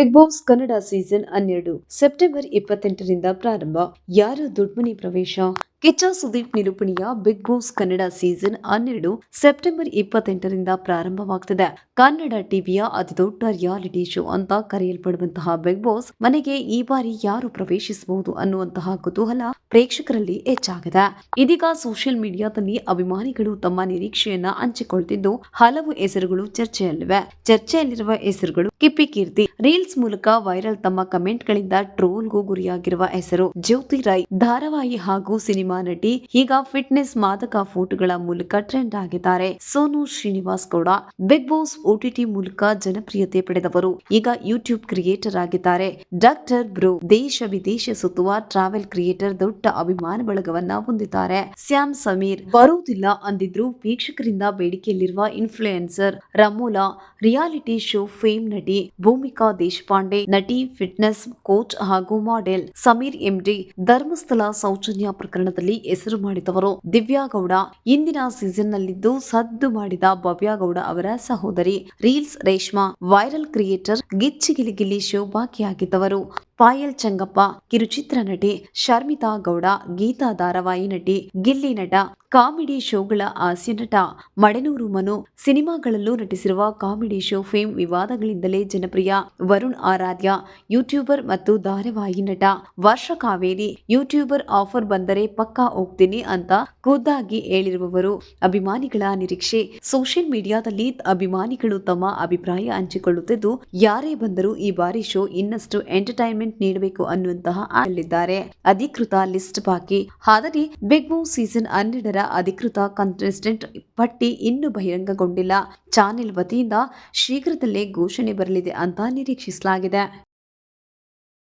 Big Boss Kannada season ಹನ್ನೆರಡು September ಇಪ್ಪತ್ತೆಂಟರಿಂದ ಪ್ರಾರಂಭ. ಯಾರು ದುಡ್ಮನಿ ಪ್ರವೇಶ? ಕಿಚ್ಚ ಸುದೀಪ್ ನಿರೂಪಣೆಯ ಬಿಗ್ ಬಾಸ್ ಕನ್ನಡ ಸೀಸನ್ ಹನ್ನೆರಡು ಸೆಪ್ಟೆಂಬರ್ ಇಪ್ಪತ್ತೆಂಟರಿಂದ ಪ್ರಾರಂಭವಾಗುತ್ತದೆ ಕನ್ನಡ ಟಿವಿಯ ಅತಿದೊಡ್ಡ ರಿಯಾಲಿಟಿ ಶೋ ಅಂತ ಕರೆಯಲ್ಪಡುವಂತಹ ಬಿಗ್ ಬಾಸ್ ಮನೆಗೆ ಈ ಬಾರಿ ಯಾರು ಪ್ರವೇಶಿಸಬಹುದು ಅನ್ನುವಂತಹ ಕುತೂಹಲ ಪ್ರೇಕ್ಷಕರಲ್ಲಿ ಹೆಚ್ಚಾಗಿದೆ. ಇದೀಗ ಸೋಷಿಯಲ್ ಮೀಡಿಯಾದಲ್ಲಿ ಅಭಿಮಾನಿಗಳು ತಮ್ಮ ನಿರೀಕ್ಷೆಯನ್ನ ಹಂಚಿಕೊಳ್ತಿದ್ದು ಹಲವು ಹೆಸರುಗಳು ಚರ್ಚೆಯಲ್ಲಿವೆ. ಚರ್ಚೆಯಲ್ಲಿರುವ ಹೆಸರುಗಳು ಕಿಪ್ಪಿ ಕೀರ್ತಿ. ರೀಲ್ಸ್ ಮೂಲಕ ವೈರಲ್ ತಮ್ಮ ಕಮೆಂಟ್ಗಳಿಂದ ಟ್ರೋಲ್ಗೂ ಗುರಿಯಾಗಿರುವ ಹೆಸರು ಜ್ಯೋತಿ ರೈ. ಧಾರಾವಾಹಿ ಹಾಗೂ ಸಿನಿಮಾ ನಟಿ, ಈಗ ಫಿಟ್ನೆಸ್ ಮಾದಕ ಫೋಟೋಗಳ ಮೂಲಕ ಟ್ರೆಂಡ್ ಆಗಿದ್ದಾರೆ. Sonu Srinivas Gowda Bigg Boss OTT ಮೂಲಕ ಜನಪ್ರಿಯತೆ ಪಡೆದವರು, ಈಗ ಯೂಟ್ಯೂಬ್ ಕ್ರಿಯೇಟರ್ ಆಗಿದ್ದಾರೆ. ಡಾಕ್ಟರ್ ಬ್ರೋ ದೇಶ ವಿದೇಶ ಸುತ್ತುವ ಟ್ರಾವೆಲ್ ಕ್ರಿಯೇಟರ್ ದೊಡ್ಡ ಅಭಿಮಾನ ಬಳಗವನ್ನ ಹೊಂದಿದ್ದಾರೆ. ಸ್ಯಾಮ್ ಸಮೀರ್ ಬರುವುದಿಲ್ಲ ಅಂದಿದ್ರು ವೀಕ್ಷಕರಿಂದ ಬೇಡಿಕೆಯಲ್ಲಿರುವ influencer Ramola reality show fame ನಟಿ ಭೂಮಿಕಾ ದೇಶಪಾಂಡೆ, ನಟಿ ಫಿಟ್ನೆಸ್ ಕೋಚ್ ಹಾಗೂ model Sameer M D Dharmasthala Soujanya ಪ್ರಕರಣದಲ್ಲಿ ಹೆಸರು ಮಾಡಿದವರು ದಿವ್ಯಾಗೌಡ. ಇಂದಿನ ಸೀಸನ್ ನಲ್ಲಿದ್ದು ಸದ್ದು ಮಾಡಿದ ಭವ್ಯಾಗೌಡ ಅವರ ಸಹೋದರಿ ರೀಲ್ಸ್ ರೇಷ್ಮಾ, ವೈರಲ್ ಕ್ರಿಯೇಟರ್ ಗಿಚ್ಚಿ ಗಿಲಿಗಿಲಿ ಶೋ ಭಾಗಿಯಾಗಿದ್ದವರು ಪಾಯಲ್ ಚಂಗಪ್ಪ, ಕಿರುಚಿತ್ರ ನಟಿ ಶರ್ಮಿತಾ ಗೌಡ, ಗೀತಾ ಧಾರಾವಾಹಿ ನಟಿ ಗಿಲ್ಲಿ ನಟ, ಕಾಮಿಡಿ ಶೋಗಳ ಹಾಸ್ಯ ನಟ ಮಡೆನೂರು ಮನು. ಸಿನಿಮಾಗಳಲ್ಲೂ ನಟಿಸಿರುವ ಕಾಮಿಡಿ ಶೋ ಫೇಮ್ ವಿವಾದಗಳಿಂದಲೇ ಜನಪ್ರಿಯ ವರುಣ್ ಆರಾಧ್ಯ, ಯೂಟ್ಯೂಬರ್ ಮತ್ತು ಧಾರಾವಾಹಿ ನಟ ವರ್ಷ ಕಾವೇರಿ. ಯೂಟ್ಯೂಬರ್ ಆಫರ್ ಬಂದರೆ ಪಕ್ಕಾ ಹೋಗ್ತೀನಿ ಅಂತ ಖುದ್ದಾಗಿ ಹೇಳಿರುವವರು. ಅಭಿಮಾನಿಗಳ ನಿರೀಕ್ಷೆ. ಸೋಷಿಯಲ್ ಮೀಡಿಯಾದಲ್ಲಿ ಅಭಿಮಾನಿಗಳು ತಮ್ಮ ಅಭಿಪ್ರಾಯ ಹಂಚಿಕೊಳ್ಳುತ್ತಿದ್ದು, ಯಾರೇ ಬಂದರೂ ಈ ಬಾರಿ ಶೋ ಇನ್ನಷ್ಟು ಎಂಟರ್ಟೈನ್ಮೆಂಟ್ ನೀಡಬೇಕು ಅನ್ನುವಂತಹ ಅಲ್ಲಿದ್ದಾರೆ ಅಧಿಕೃತ ಲಿಸ್ಟ್ ಬಾಕಿ. ಆದರೆ ಬಿಗ್ ಬಾಸ್ ಸೀಸನ್ ಹನ್ನೆರಡರ ಅಧಿಕೃತ ಕಂಟೆಸ್ಟೆಂಟ್ ಪಟ್ಟಿ ಇನ್ನೂ ಬಹಿರಂಗಗೊಂಡಿಲ್ಲ. ಚಾನೆಲ್ ವತಿಯಿಂದ ಶೀಘ್ರದಲ್ಲೇ ಘೋಷಣೆ ಬರಲಿದೆ ಅಂತ ನಿರೀಕ್ಷಿಸಲಾಗಿದೆ.